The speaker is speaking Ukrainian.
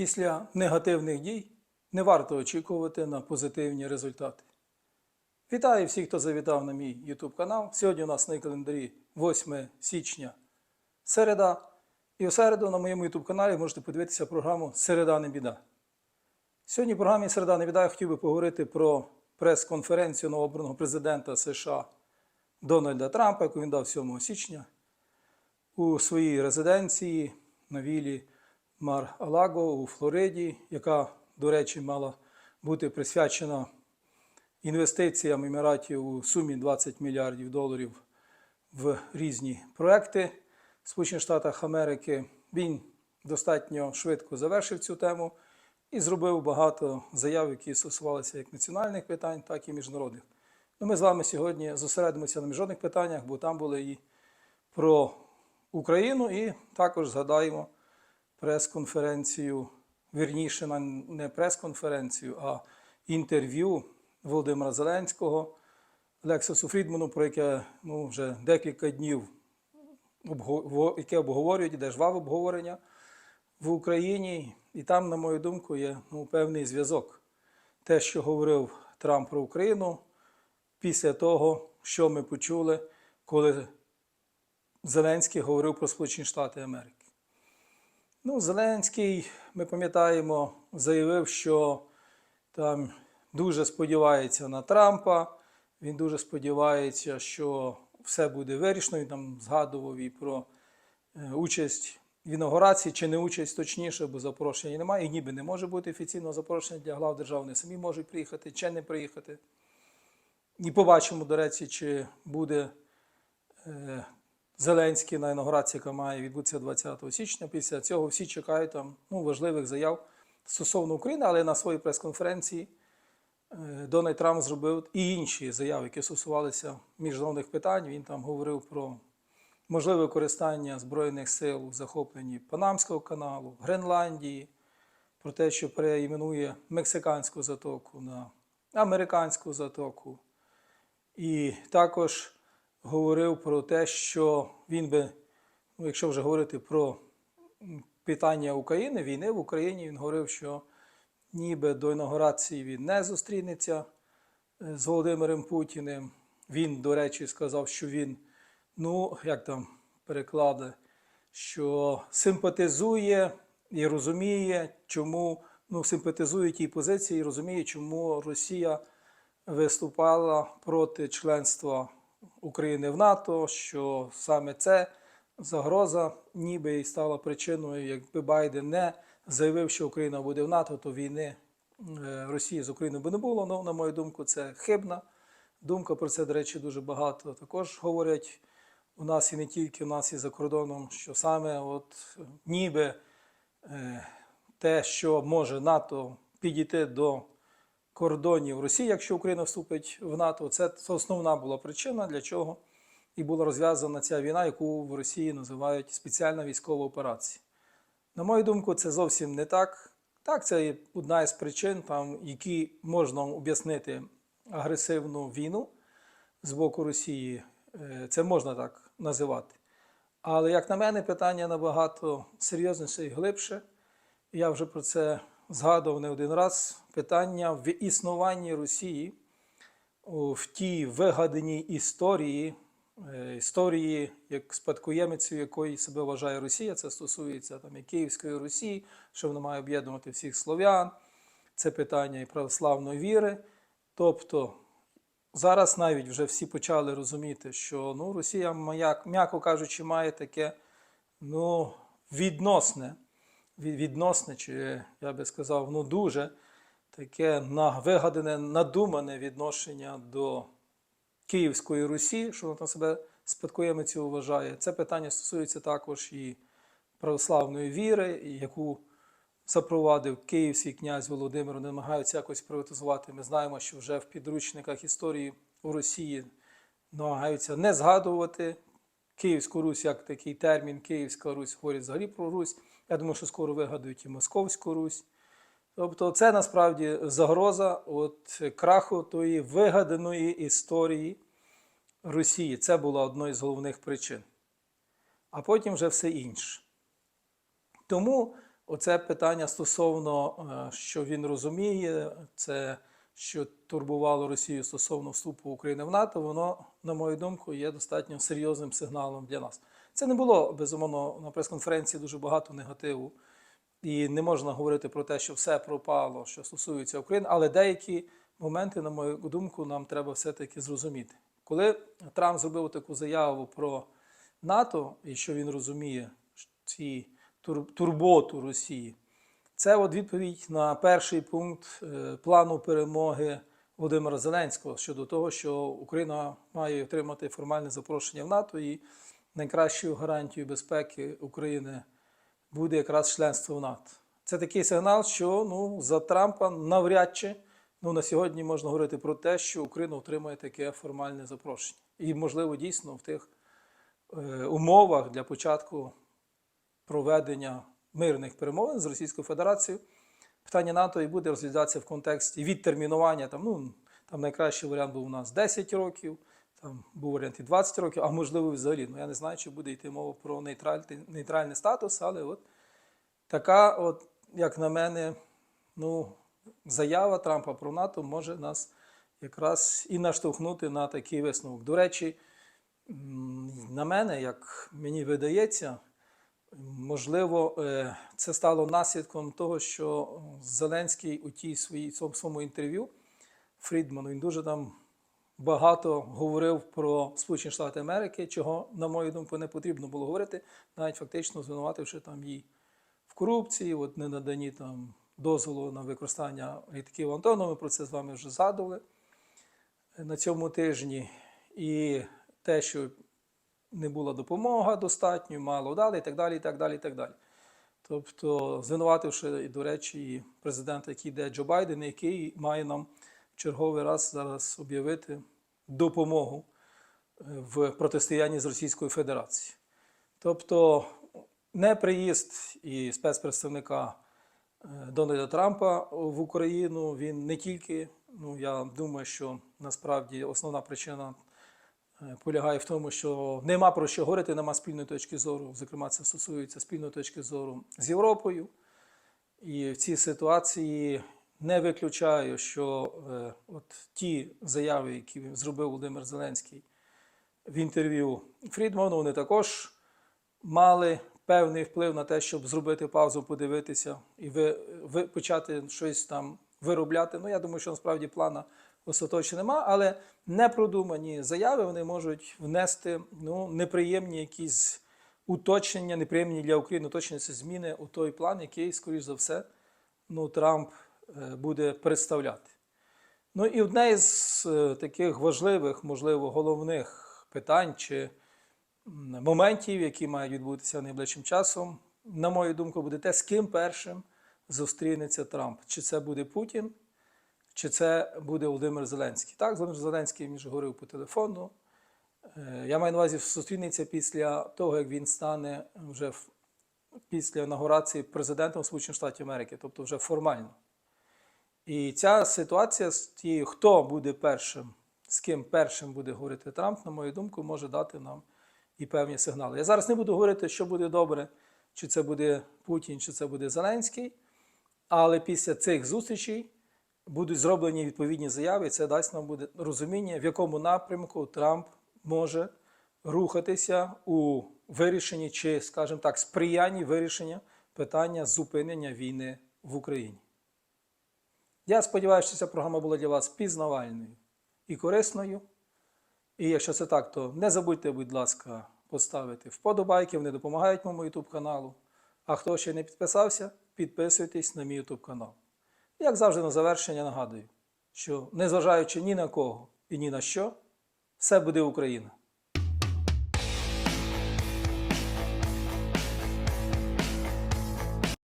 Після негативних дій не варто очікувати на позитивні результати. Вітаю всіх, хто завітав на мій YouTube канал. Сьогодні у нас на календарі 8 січня середа. І у середу на моєму YouTube каналі можете подивитися програму Середа не біда. Сьогодні в програмі Середа не біда я хотів би поговорити про прес-конференцію новообраного президента США Дональда Трампа, яку він дав 7 січня у своїй резиденції на вілі Мар-Алаго у Флориді, яка, до речі, мала бути присвячена інвестиціям Еміратів у сумі 20 мільярдів доларів в різні проекти в Сполучених Штатах Америки. Він достатньо швидко завершив цю тему і зробив багато заяв, які стосувалися як національних питань, так і міжнародних. Ну, ми з вами сьогодні зосередимося на міжнародних питаннях, бо там були і про Україну, і також згадаємо прес-конференцію, вірніше, не прес-конференцію, а інтерв'ю Володимира Зеленського Лексусу Фрідману, про яке ну, вже декілька днів яке обговорюють, де жваве обговорення в Україні. І там, на мою думку, є ну, певний зв'язок. Те, що говорив Трамп про Україну, після того, що ми почули, коли Зеленський говорив про Сполучені Штати Америки. Ну, Зеленський, ми пам'ятаємо, заявив, що там дуже сподівається на Трампа. Він дуже сподівається, що все буде вирішено. Він там згадував і про е, участь в інаугурації, чи не участь точніше, бо запрошення немає. І ніби не може бути офіційного запрошення для глав держав. Вони самі можуть приїхати чи не приїхати. І побачимо, до речі, чи буде е, Зеленський на інаугурації, яка має відбутися 20 січня. Після цього всі чекають там ну, важливих заяв стосовно України, але на своїй прес-конференції е, Дональд Трамп зробив і інші заяви, які стосувалися міжнародних питань. Він там говорив про можливе використання Збройних сил у захопленні Панамського каналу, Гренландії, про те, що переіменує Мексиканську затоку на Американську затоку. І також говорив про те, що він би, ну, якщо вже говорити про питання України, війни в Україні, він говорив, що ніби до інаугурації він не зустрінеться е, з Володимиром Путіним. Він, до речі, сказав, що він, ну, як там переклади, що симпатизує і розуміє, чому ну, симпатизує тій позиції і розуміє, чому Росія виступала проти членства України в НАТО, що саме це загроза ніби і стала причиною, якби Байден не заявив, що Україна буде в НАТО, то війни е, Росії з Україною би не було. Ну, на мою думку, це хибна думка. Про це, до речі, дуже багато також говорять у нас і не тільки у нас і за кордоном, що саме от ніби е, те, що може НАТО підійти до кордонів Росії, якщо Україна вступить в НАТО, це, основна була причина, для чого і була розв'язана ця війна, яку в Росії називають спеціальна військова операція. На мою думку, це зовсім не так. Так, це одна із причин, там, які можна об'яснити агресивну війну з боку Росії. Е, Це можна так називати. Але, як на мене, питання набагато серйозніше і глибше. Я вже про це згадував не один раз. Питання в існуванні Росії в тій вигаданій історії, е, історії, як спадкоємицею якої себе вважає Росія, це стосується там, і Київської Росії, що вона має об'єднувати всіх слов'ян, це питання і православної віри. Тобто зараз навіть вже всі почали розуміти, що ну, Росія, м'яко кажучи, має таке ну, відносне, від- відносне, чи я би сказав, ну дуже таке вигадане, надумане відношення до Київської Русі, що вона там себе спадкоємицю вважає. Це питання стосується також і православної віри, яку запровадив київський князь Володимир, намагаються якось приватизувати. Ми знаємо, що вже в підручниках історії у Росії намагаються не згадувати Київську Русь як такий термін, Київська Русь говорять взагалі про Русь. Я думаю, що скоро вигадують і Московську Русь. Тобто це насправді загроза от, краху тої вигаданої історії Росії. Це була одною з головних причин. А потім вже все інше. Тому Оце питання стосовно, е, що він розуміє, це що турбувало Росію стосовно вступу України в НАТО, воно, на мою думку, є достатньо серйозним сигналом для нас. Це не було безумовно на прес-конференції дуже багато негативу, і не можна говорити про те, що все пропало, що стосується України, але деякі моменти, на мою думку, нам треба все-таки зрозуміти. Коли Трамп зробив таку заяву про НАТО і що він розуміє ці турботу Росії, це от відповідь на перший пункт е, плану перемоги Володимира Зеленського щодо того, що Україна має отримати формальне запрошення в НАТО, і найкращою гарантією безпеки України буде якраз членство в НАТО. Це такий сигнал, що ну, за Трампа навряд чи ну, на сьогодні можна говорити про те, що Україна отримає таке формальне запрошення. І, можливо, дійсно в тих е, умовах для початку проведення мирних перемовин з Російською Федерацією питання НАТО і буде розглядатися в контексті відтермінування. Там, ну, там найкращий варіант був у нас 10 років, там був варіант і 20 років, а можливо взагалі. Ну, я не знаю, чи буде йти мова про нейтральний, нейтральний статус, але от така, от, як на мене, ну, заява Трампа про НАТО може нас якраз і наштовхнути на такий висновок. До речі, на мене, як мені видається, можливо, е, це стало наслідком того, що Зеленський у тій своїй своєму інтерв'ю Фрідману він дуже там багато говорив про Сполучені Штати Америки, чого, на мою думку, не потрібно було говорити, навіть фактично звинувативши там її в корупції, от не надані там дозволу на використання літаків Антону. Ми про це з вами вже згадували на цьому тижні. І те, що не була допомога достатньо, мало дали, і так далі, і так далі, і так далі. Тобто, звинувативши, до речі, і президента, який йде Джо Байден, який має нам в черговий раз зараз об'явити допомогу е, в протистоянні з Російською Федерацією. Тобто, неприїзд і спецпредставника е, Дональда Трампа в Україну він не тільки, ну я думаю, що насправді основна причина полягає в тому, що нема про що говорити, нема спільної точки зору. Зокрема, це стосується спільної точки зору з Європою. І в цій ситуації не виключаю, що е, от ті заяви, які зробив Володимир Зеленський в інтерв'ю Фрідману, вони також мали певний вплив на те, щоб зробити паузу, подивитися і ви, ви почати щось там виробляти. Ну, я думаю, що насправді плана остаточно нема, але непродумані заяви вони можуть внести ну, неприємні якісь уточнення, неприємні для України уточнення це зміни у той план, який, скоріш за все, ну, Трамп е, буде представляти. Ну і одне із е, таких важливих, можливо, головних питань чи моментів, які мають відбутися найближчим часом, на мою думку, буде те, з ким першим зустрінеться Трамп. Чи це буде Путін, чи це буде Володимир Зеленський. Так, Володимир Зеленський між говорив по телефону. Е, Я маю на увазі зустрінеться після того, як він стане вже після інаугурації президентом Сполучених Штатів Америки, тобто вже формально. І ця ситуація з тією, хто буде першим, з ким першим буде говорити Трамп, на мою думку, може дати нам і певні сигнали. Я зараз не буду говорити, що буде добре, чи це буде Путін, чи це буде Зеленський, але після цих зустрічей будуть зроблені відповідні заяви, і це дасть нам буде розуміння, в якому напрямку Трамп може рухатися у вирішенні чи, скажімо так, сприянні вирішення питання зупинення війни в Україні. Я сподіваюся, що ця програма була для вас пізнавальною і корисною. І якщо це так, то не забудьте, будь ласка, поставити вподобайки, вони допомагають моєму YouTube каналу. А хто ще не підписався, підписуйтесь на мій YouTube канал. Як завжди, на завершення нагадую, що незважаючи ні на кого і ні на що, все буде Україна.